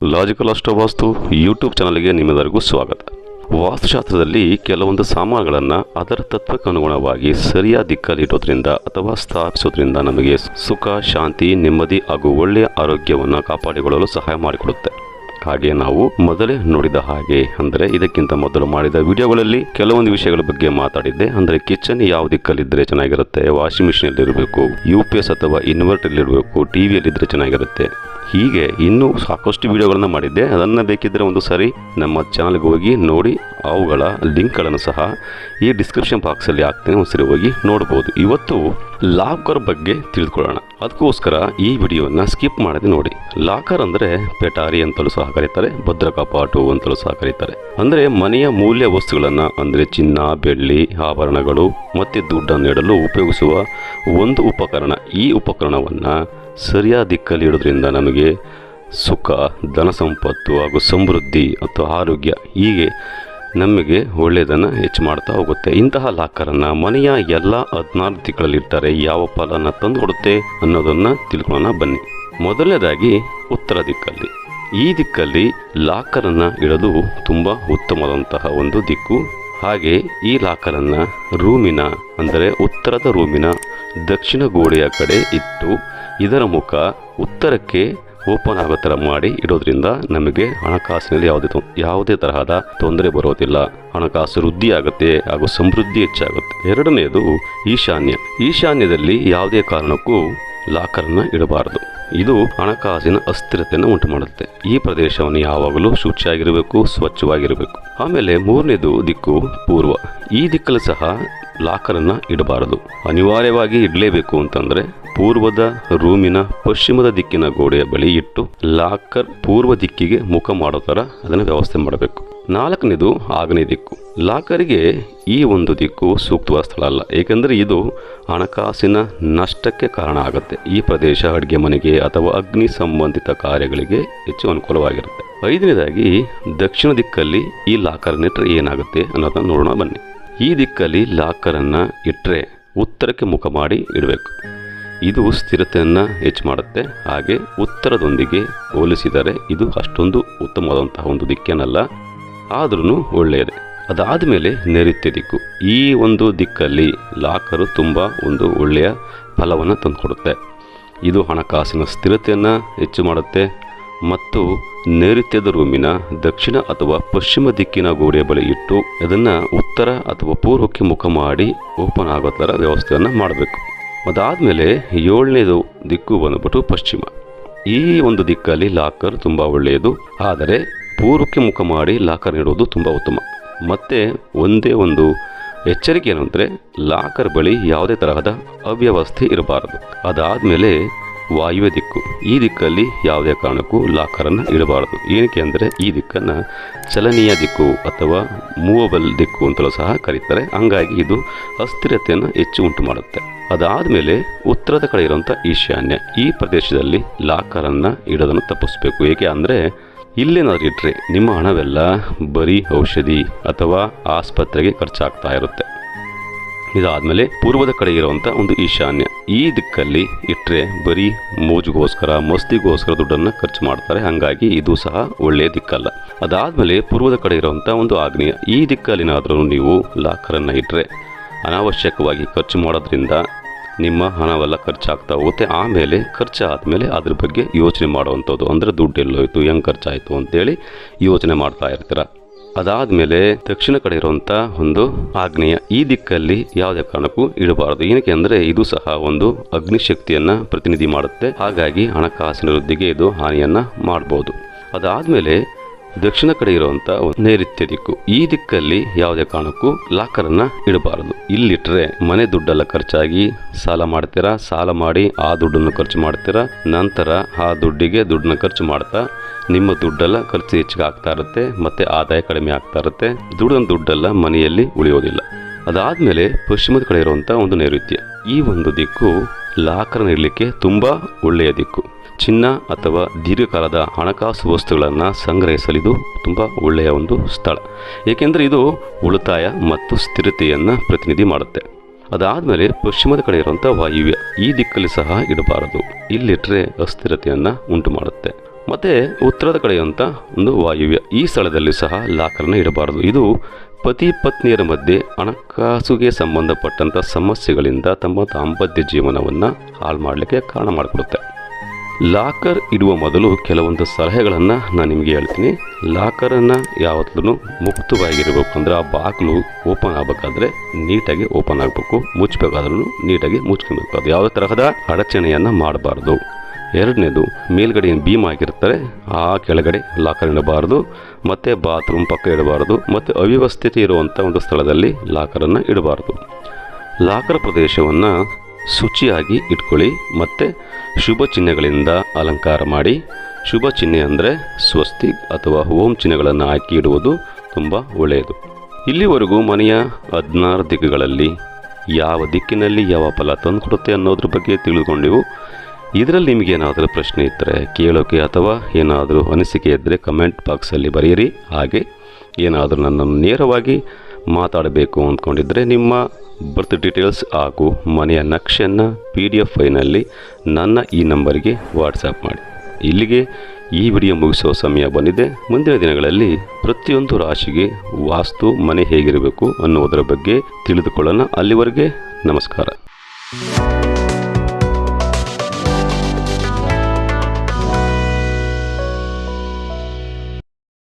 Logical ಅಷ್ಟವಾಸ್ತು YouTube ಚಾನಲ್ಗೆ ನಿಮ್ಮೆಲ್ಲರಿಗೂ ಸ್ವಾಗತ. ವಾಸ್ತುಶಾಸ್ತ್ರದಲ್ಲಿ ಕೆಲವೊಂದು ಸಾಮಾನುಗಳನ್ನು ಅದರ ತತ್ವಕ್ಕೆ ಅನುಗುಣವಾಗಿ ಸರಿಯಾದ ದಿಕ್ಕಲ್ಲಿ ಅಥವಾ ಸ್ಥಾಪಿಸೋದ್ರಿಂದ ನಮಗೆ ಸುಖ, ಶಾಂತಿ, ನೆಮ್ಮದಿ ಹಾಗೂ ಒಳ್ಳೆಯ ಆರೋಗ್ಯವನ್ನು ಕಾಪಾಡಿಕೊಳ್ಳಲು ಸಹಾಯ ಮಾಡಿಕೊಡುತ್ತೆ. ಹಾಗೆ ನಾವು ಮೊದಲೇ ನೋಡಿದ ಹಾಗೆ ಅಂದರೆ ಇದಕ್ಕಿಂತ ಮೊದಲು ಮಾಡಿದ ವಿಡಿಯೋಗಳಲ್ಲಿ ಕೆಲವೊಂದು ವಿಷಯಗಳ ಬಗ್ಗೆ ಮಾತಾಡಿದ್ದೆ. ಅಂದರೆ ಕಿಚನ್ ಯಾವ ದಿಕ್ಕಲ್ಲಿದ್ದರೆ ಚೆನ್ನಾಗಿರುತ್ತೆ, ವಾಷಿಂಗ್ ಮಿಷಿನಲ್ಲಿ ಇರಬೇಕು ಯು ಪಿ ಎಸ್ ಅಥವಾ ಇನ್ವರ್ಟರ್ ಇರಬೇಕು ಟಿ ವಿಯಲ್ಲಿದ್ದರೆ ಚೆನ್ನಾಗಿರುತ್ತೆ ಹೀಗೆ ಇನ್ನೂ ಸಾಕಷ್ಟು ವಿಡಿಯೋಗಳನ್ನು ಮಾಡಿದ್ದೆ. ಅದನ್ನು ಬೇಕಿದ್ದರೆ ಒಂದು ಸಾರಿ ನಮ್ಮ ಚಾನಲ್ಗೆ ಹೋಗಿ ನೋಡಿ. ಅವುಗಳ ಲಿಂಕ್ಗಳನ್ನು ಸಹ ಈ ಡಿಸ್ಕ್ರಿಪ್ಷನ್ ಬಾಕ್ಸಲ್ಲಿ ಹಾಕ್ತೇನೆ. ಒಂದ್ಸರಿ ಹೋಗಿ ನೋಡ್ಬೋದು. ಇವತ್ತು ಲಾಕರ್ ಬಗ್ಗೆ ತಿಳಿದುಕೊಳ್ಳೋಣ ಅದಕ್ಕೋಸ್ಕರ ಈ ವಿಡಿಯೋವನ್ನು ಸ್ಕಿಪ್ ಮಾಡದೆ ನೋಡಿ. ಲಾಕರ್ ಅಂದರೆ ಪೆಟಾರಿ ಅಂತಲೂ ಸಹ ಕರೀತಾರೆ. ಭದ್ರಕಪಾಟು ಅಂತಲೂ ಸಹ ಕರೀತಾರೆ. ಅಂದರೆ ಮನೆಯ ಮೂಲ್ಯ ವಸ್ತುಗಳನ್ನು ಅಂದರೆ ಚಿನ್ನ, ಬೆಳ್ಳಿ, ಆಭರಣಗಳು ಮತ್ತು ದುಡ್ಡನ್ನು ಇಡಲು ಉಪಯೋಗಿಸುವ ಒಂದು ಉಪಕರಣ. ಈ ಉಪಕರಣವನ್ನು ಸರಿಯಾದ ದಿಕ್ಕಲ್ಲಿ ಇಡೋದ್ರಿಂದ ನಮಗೆ ಸುಖ, ಧನ ಸಂಪತ್ತು ಹಾಗೂ ಸಮೃದ್ಧಿ ಮತ್ತು ಆರೋಗ್ಯ ಹೀಗೆ ನಮಗೆ ಒಳ್ಳೆಯದನ್ನು ಹೆಚ್ಚು ಮಾಡ್ತಾ ಹೋಗುತ್ತೆ. ಇಂತಹ ಲಾಕರನ್ನು ಮನೆಯ ಎಲ್ಲ ಹದಿನಾರು ದಿಕ್ಕಗಳಲ್ಲಿ ಇಟ್ಟರೆ ಯಾವ ಫಲನ ತಂದು ಕೊಡುತ್ತೆ ಅನ್ನೋದನ್ನು ತಿಳ್ಕೊಳ್ಳೋಣ, ಬನ್ನಿ. ಮೊದಲನೇದಾಗಿ ಉತ್ತರ ದಿಕ್ಕಲ್ಲಿ. ಈ ದಿಕ್ಕಲ್ಲಿ ಲಾಕರನ್ನು ಇಡಲು ತುಂಬ ಉತ್ತಮವಾದಂತಹ ಒಂದು ದಿಕ್ಕು. ಹಾಗೆ ಈ ಲಾಕರನ್ನು ರೂಮಿನ, ಅಂದರೆ ಉತ್ತರದ ರೂಮಿನ ದಕ್ಷಿಣ ಗೋಡೆಯ ಕಡೆ ಇಟ್ಟು ಇದರ ಮುಖ ಉತ್ತರಕ್ಕೆ ಓಪನ್ ಆಗೋ ಥರ ಮಾಡಿ ಇಡೋದ್ರಿಂದ ನಮಗೆ ಹಣಕಾಸಿನಲ್ಲಿ ಯಾವುದೇ ಯಾವುದೇ ತರಹದ ತೊಂದರೆ ಬರೋದಿಲ್ಲ. ಹಣಕಾಸು ವೃದ್ಧಿ ಆಗುತ್ತೆ ಹಾಗೂ ಸಮೃದ್ಧಿ ಹೆಚ್ಚಾಗುತ್ತೆ. ಎರಡನೆಯದು ಈಶಾನ್ಯ. ಈಶಾನ್ಯದಲ್ಲಿ ಯಾವುದೇ ಕಾರಣಕ್ಕೂ ಲಾಕರನ್ನು ಇಡಬಾರದು. ಇದು ಹಣಕಾಸಿನ ಅಸ್ಥಿರತೆಯನ್ನು ಉಂಟು ಮಾಡುತ್ತೆ ಈ ಪ್ರದೇಶವನ್ನು ಯಾವಾಗಲೂ ಶುಚಿಯಾಗಿರಬೇಕು, ಸ್ವಚ್ಛವಾಗಿರಬೇಕು. ಆಮೇಲೆ ಮೂರನೇದು ದಿಕ್ಕು ಪೂರ್ವ. ಈ ದಿಕ್ಕಲ್ಲಿ ಸಹ ಲಾಕರನ್ನು ಇಡಬಾರದು. ಅನಿವಾರ್ಯವಾಗಿ ಇಡಲೇಬೇಕು ಅಂತಂದ್ರೆ ಪೂರ್ವದ ರೂಮಿನ ಪಶ್ಚಿಮದ ದಿಕ್ಕಿನ ಗೋಡೆಯ ಬಳಿ ಇಟ್ಟು ಲಾಕರ್ ಪೂರ್ವ ದಿಕ್ಕಿಗೆ ಮುಖ ಮಾಡೋ ಥರ ಅದನ್ನು ವ್ಯವಸ್ಥೆ ಮಾಡಬೇಕು. ನಾಲ್ಕನೇದು ಆಗ್ನೇಯ ದಿಕ್ಕು. ಲಾಕರ್ಗೆ ಈ ಒಂದು ದಿಕ್ಕು ಸೂಕ್ತವಾದ ಸ್ಥಳ ಅಲ್ಲ. ಏಕೆಂದರೆ ಇದು ಹಣಕಾಸಿನ ನಷ್ಟಕ್ಕೆ ಕಾರಣ ಆಗುತ್ತೆ. ಈ ಪ್ರದೇಶ ಅಡುಗೆ ಮನೆಗೆ ಅಥವಾ ಅಗ್ನಿ ಸಂಬಂಧಿತ ಕಾರ್ಯಗಳಿಗೆ ಹೆಚ್ಚು ಅನುಕೂಲವಾಗಿರುತ್ತೆ. ಐದನೇದಾಗಿ ದಕ್ಷಿಣ ದಿಕ್ಕಲ್ಲಿ ಈ ಲಾಕರ್ನಿಟ್ರೆ ಏನಾಗುತ್ತೆ ಅನ್ನೋದನ್ನು ನೋಡೋಣ ಬನ್ನಿ. ಈ ದಿಕ್ಕಲ್ಲಿ ಲಾಕರನ್ನು ಇಟ್ಟರೆ ಉತ್ತರಕ್ಕೆ ಮುಖ ಮಾಡಿ ಇಡಬೇಕು. ಇದು ಸ್ಥಿರತೆಯನ್ನು ಹೆಚ್ಚು ಮಾಡುತ್ತೆ. ಹಾಗೆ ಉತ್ತರದೊಂದಿಗೆ ಹೋಲಿಸಿದರೆ ಇದು ಅಷ್ಟೊಂದು ಉತ್ತಮವಾದಂತಹ ಒಂದು ದಿಕ್ಕೇನಲ್ಲ ಆದ್ರೂ ಒಳ್ಳೆಯದೇ. ಅದಾದ ಮೇಲೆ ನೈಋತ್ಯ ದಿಕ್ಕು. ಈ ಒಂದು ದಿಕ್ಕಲ್ಲಿ ಲಾಕರು ತುಂಬ ಒಂದು ಒಳ್ಳೆಯ ಫಲವನ್ನು ತಂದುಕೊಡುತ್ತೆ. ಇದು ಹಣಕಾಸಿನ ಸ್ಥಿರತೆಯನ್ನು ಹೆಚ್ಚು ಮಾಡುತ್ತೆ. ಮತ್ತು ನೈಋತ್ಯದ ರೂಮಿನ ದಕ್ಷಿಣ ಅಥವಾ ಪಶ್ಚಿಮ ದಿಕ್ಕಿನ ಗೋಡೆಯ ಬಳಿ ಇಟ್ಟು, ಅದನ್ನು ಉತ್ತರ ಅಥವಾ ಪೂರ್ವಕ್ಕೆ ಮುಖ ಮಾಡಿ ಓಪನ್ ಆಗೋ ಥರ ವ್ಯವಸ್ಥೆಯನ್ನು ಮಾಡಬೇಕು. ಅದಾದಮೇಲೆ ಏಳನೇದು ದಿಕ್ಕು ಬಂದ್ಬಿಟ್ಟು ಪಶ್ಚಿಮ. ಈ ಒಂದು ದಿಕ್ಕಲ್ಲಿ ಲಾಕರ್ ತುಂಬ ಒಳ್ಳೆಯದು. ಆದರೆ ಪೂರ್ವಕ್ಕೆ ಮುಖ ಮಾಡಿ ಲಾಕರ್ ನೀಡೋದು ತುಂಬ ಉತ್ತಮ. ಮತ್ತೆ ಒಂದೇ ಒಂದು ಎಚ್ಚರಿಕೆ ಏನು ಅಂದರೆ ಲಾಕರ್ ಬಳಿ ಯಾವುದೇ ತರಹದ ಅವ್ಯವಸ್ಥೆ ಇರಬಾರದು. ಅದಾದಮೇಲೆ ವಾಯುವ್ಯ ದಿಕ್ಕು. ಈ ದಿಕ್ಕಲ್ಲಿ ಯಾವುದೇ ಕಾರಣಕ್ಕೂ ಲಾಕರನ್ನು ಇಡಬಾರದು. ಏನಕ್ಕೆ ಅಂದರೆ ಈ ದಿಕ್ಕನ್ನು ಚಲನೀಯ ದಿಕ್ಕು ಅಥವಾ ಮೂವಬಲ್ ದಿಕ್ಕು ಅಂತಲೂ ಸಹ ಕರೀತಾರೆ. ಹಂಗಾಗಿ ಇದು ಅಸ್ಥಿರತೆಯನ್ನು ಹೆಚ್ಚು ಉಂಟು ಮಾಡುತ್ತೆ. ಅದಾದ ಮೇಲೆ ಉತ್ತರದ ಕಡೆ ಇರುವಂಥ ಈಶಾನ್ಯ, ಈ ಪ್ರದೇಶದಲ್ಲಿ ಲಾಕರನ್ನು ಇಡೋದನ್ನು ತಪ್ಪಿಸ್ಬೇಕು. ಏಕೆ ಅಂದರೆ ಇಲ್ಲೇನಾದ್ರೂ ಇಟ್ಟರೆ ನಿಮ್ಮ ಹಣವೆಲ್ಲ ಬರೀ ಔಷಧಿ ಅಥವಾ ಆಸ್ಪತ್ರೆಗೆ ಖರ್ಚಾಗ್ತಾ ಇರುತ್ತೆ. ಇದಾದಮೇಲೆ ಪೂರ್ವದ ಕಡೆ ಇರುವಂತ ಒಂದು ಈಶಾನ್ಯ. ಈ ದಿಕ್ಕಲ್ಲಿ ಇಟ್ಟರೆ ಬರೀ ಮೋಜುಗೋಸ್ಕರ, ಮಸ್ತಿಗೋಸ್ಕರ ದುಡ್ಡನ್ನು ಖರ್ಚು ಮಾಡ್ತಾರೆ. ಹಾಗಾಗಿ ಇದು ಸಹ ಒಳ್ಳೆಯ ದಿಕ್ಕಲ್ಲ. ಅದಾದಮೇಲೆ ಪೂರ್ವದ ಕಡೆ ಇರುವಂತ ಒಂದು ಆಗ್ನೇಯ. ಈ ದಿಕ್ಕಲ್ಲಿನಾದರೂ ನೀವು ಲಾಕರನ್ನು ಇಟ್ಟರೆ ಅನಾವಶ್ಯಕವಾಗಿ ಖರ್ಚು ಮಾಡೋದ್ರಿಂದ ನಿಮ್ಮ ಹಣವೆಲ್ಲ ಖರ್ಚಾಗ್ತಾ ಹೋಗುತ್ತೆ. ಆಮೇಲೆ ಖರ್ಚಾದ್ಮೇಲೆ ಅದ್ರ ಬಗ್ಗೆ ಯೋಚನೆ ಮಾಡುವಂಥದ್ದು. ಅಂದರೆ ದುಡ್ಡು ಎಲ್ಲೋಯ್ತು ಹೆಂಗೆ ಖರ್ಚಾಯಿತು ಅಂತೇಳಿ ಯೋಚನೆ ಮಾಡ್ತಾ ಇರ್ತೀರ. ಅದಾದಮೇಲೆ ದಕ್ಷಿಣ ಕಡೆ ಇರುವಂತ ಒಂದು ಆಗ್ನೇಯ ಈ ದಿಕ್ಕಲ್ಲಿ ಯಾವುದೇ ಕಾರಣಕ್ಕೂ ಇಡಬಾರದು. ಏನಕ್ಕೆ ಅಂದ್ರೆ ಇದು ಸಹ ಒಂದು ಅಗ್ನಿಶಕ್ತಿಯನ್ನು ಪ್ರತಿನಿಧಿ ಮಾಡುತ್ತೆ. ಹಾಗಾಗಿ ಹಣಕಾಸಿನ ವೃದ್ಧಿಗೆ ಇದು ಹಾನಿಯನ್ನ ಮಾಡಬಹುದು ಅದಾದಮೇಲೆ ದಕ್ಷಿಣ ಕಡೆ ಇರುವಂತ ಒಂದು ನೈಋತ್ಯ ದಿಕ್ಕು. ಈ ದಿಕ್ಕಲ್ಲಿ ಯಾವುದೇ ಕಾರಣಕ್ಕೂ ಲಾಕರನ್ನು ಇಡಬಾರದು. ಇಲ್ಲಿಟ್ರೆ ಮನೆ ದುಡ್ಡೆಲ್ಲ ಖರ್ಚಾಗಿ ಸಾಲ ಮಾಡ್ತೀರಾ? ಸಾಲ ಮಾಡಿ ಆ ದುಡ್ಡನ್ನು ಖರ್ಚು ಮಾಡ್ತೀರಾ? ನಂತರ ಆ ದುಡ್ಡಿಗೆ ದುಡ್ಡನ್ನ ಖರ್ಚು ಮಾಡ್ತಾ ನಿಮ್ಮ ದುಡ್ಡೆಲ್ಲ ಖರ್ಚು ಹೆಚ್ಚಿಗೆ ಆಗ್ತಾ ಇರುತ್ತೆ, ಮತ್ತೆ ಆದಾಯ ಕಡಿಮೆ ಆಗ್ತಾ ಇರುತ್ತೆ. ದುಡ್ಡನ್ನ ದುಡ್ಡೆಲ್ಲ ಮನೆಯಲ್ಲಿ ಉಳಿಯೋದಿಲ್ಲ. ಅದಾದಮೇಲೆ ಪಶ್ಚಿಮದ ಕಡೆ ಇರುವಂತ ಒಂದು ನೈಋತ್ಯ. ಈ ಒಂದು ದಿಕ್ಕು ಲಾಕರ್ ಇರಲಿಕ್ಕೆ ತುಂಬಾ ಒಳ್ಳೆಯ ದಿಕ್ಕು. ಚಿನ್ನ ಅಥವಾ ದೀರ್ಘಕಾಲದ ಹಣಕಾಸು ವಸ್ತುಗಳನ್ನು ಸಂಗ್ರಹಿಸಲಿದು ತುಂಬ ಒಳ್ಳೆಯ ಒಂದು ಸ್ಥಳ. ಏಕೆಂದರೆ ಇದು ಉಳಿತಾಯ ಮತ್ತು ಸ್ಥಿರತೆಯನ್ನು ಪ್ರತಿನಿಧಿ ಮಾಡುತ್ತೆ. ಅದಾದಮೇಲೆ ಪಶ್ಚಿಮದ ಕಡೆ ಇರುವಂಥ ವಾಯುವ್ಯ. ಈ ದಿಕ್ಕಲ್ಲಿ ಸಹ ಇಡಬಾರದು. ಇಲ್ಲಿಟ್ಟರೆ ಅಸ್ಥಿರತೆಯನ್ನು ಉಂಟು ಮಾಡುತ್ತೆ ಮತ್ತು ಉತ್ತರದ ಕಡೆಯಂಥ ಒಂದು ವಾಯುವ್ಯ. ಈ ಸ್ಥಳದಲ್ಲಿ ಸಹ ಲಾಕರ್ನ ಇಡಬಾರದು. ಇದು ಪತಿ ಪತ್ನಿಯರ ಮಧ್ಯೆ ಹಣಕಾಸುಗೆ ಸಂಬಂಧಪಟ್ಟಂಥ ಸಮಸ್ಯೆಗಳಿಂದ ತಮ್ಮ ದಾಂಪತ್ಯ ಜೀವನವನ್ನು ಹಾಳು ಮಾಡಲಿಕ್ಕೆ ಕಾರಣ ಮಾಡಿಕೊಡುತ್ತೆ ಲಾಕರ್ ಇಡುವ ಮೊದಲು ಕೆಲವೊಂದು ಸಲಹೆಗಳನ್ನು ನಾನು ನಿಮಗೆ ಹೇಳ್ತೀನಿ. ಲಾಕರನ್ನು ಯಾವತ್ತೂ ಮುಕ್ತವಾಗಿರಬೇಕು ಅಂದರೆ ಆ ಬಾಗಿಲು ಓಪನ್ ಆಗಬೇಕಾದ್ರೆ ನೀಟಾಗಿ ಓಪನ್ ಆಗಬೇಕು. ಮುಚ್ಚಬೇಕಾದ್ರೂ ನೀಟಾಗಿ ಮುಚ್ಕೊಬೇಕು ಅದು ಯಾವುದೇ ತರಹದ ಅಡಚಣೆಯನ್ನು ಮಾಡಬಾರ್ದು. ಎರಡನೇದು ಮೇಲ್ಗಡೆ ಏನು ಭೀಮ್ ಆಗಿರ್ತಾರೆ ಆ ಕೆಳಗಡೆ ಲಾಕರ್ ಇಡಬಾರ್ದು, ಮತ್ತು ಬಾತ್ರೂಮ್ ಪಕ್ಕ ಇಡಬಾರ್ದು, ಮತ್ತು ಅವ್ಯವಸ್ಥಿತಿ ಇರುವಂಥ ಒಂದು ಸ್ಥಳದಲ್ಲಿ ಲಾಕರನ್ನು ಇಡಬಾರ್ದು. ಲಾಕರ್ ಪ್ರದೇಶವನ್ನು ಶುಚಿಯಾಗಿ ಇಟ್ಕೊಳ್ಳಿ ಮತ್ತು ಶುಭ ಚಿಹ್ನೆಗಳಿಂದ ಅಲಂಕಾರ ಮಾಡಿ. ಶುಭ ಚಿಹ್ನೆ ಅಂದರೆ ಸ್ವಸ್ತಿ ಅಥವಾ ಓಂ ಚಿಹ್ನೆಗಳನ್ನು ಹಾಕಿ ಇಡುವುದು ತುಂಬ ಒಳ್ಳೆಯದು. ಇಲ್ಲಿವರೆಗೂ ಮನೆಯ ಹದಿನಾರು ದಿಕ್ಕುಗಳಲ್ಲಿ ಯಾವ ದಿಕ್ಕಿನಲ್ಲಿ ಯಾವ ಫಲ ತಂದುಕೊಡುತ್ತೆ ಅನ್ನೋದ್ರ ಬಗ್ಗೆ ತಿಳಿದುಕೊಂಡೆವು. ಇದರಲ್ಲಿ ನಿಮಗೇನಾದರೂ ಪ್ರಶ್ನೆ ಇದ್ದರೆ ಕೇಳೋಕೆ ಅಥವಾ ಏನಾದರೂ ಅನಿಸಿಕೆ ಇದ್ದರೆ ಕಮೆಂಟ್ ಬಾಕ್ಸಲ್ಲಿ ಬರೆಯಿರಿ. ಹಾಗೆ ಏನಾದರೂ ನನ್ನನ್ನು ನೇರವಾಗಿ ಮಾತಾಡಬೇಕು ಅಂದ್ಕೊಂಡಿದ್ದರೆ ನಿಮ್ಮ ಬರ್ತ್ ಡೀಟೇಲ್ಸ್ ಹಾಗೂ ಮನೆಯ ನಕ್ಷೆಯನ್ನು ಪಿ ಡಿ ಎಫ್ ಫೈನಲ್ಲಿ ನನ್ನ ಈ ನಂಬರಿಗೆ ವಾಟ್ಸಪ್ ಮಾಡಿ. ಇಲ್ಲಿಗೆ ಈ ವಿಡಿಯೋ ಮುಗಿಸುವ ಸಮಯ ಬಂದಿದೆ. ಮುಂದಿನ ದಿನಗಳಲ್ಲಿ ಪ್ರತಿಯೊಂದು ರಾಶಿಗೆ ವಾಸ್ತು, ಮನೆ ಹೇಗಿರಬೇಕು ಅನ್ನುವುದರ ಬಗ್ಗೆ ತಿಳಿದುಕೊಳ್ಳೋಣ. ಅಲ್ಲಿವರೆಗೆ ನಮಸ್ಕಾರ.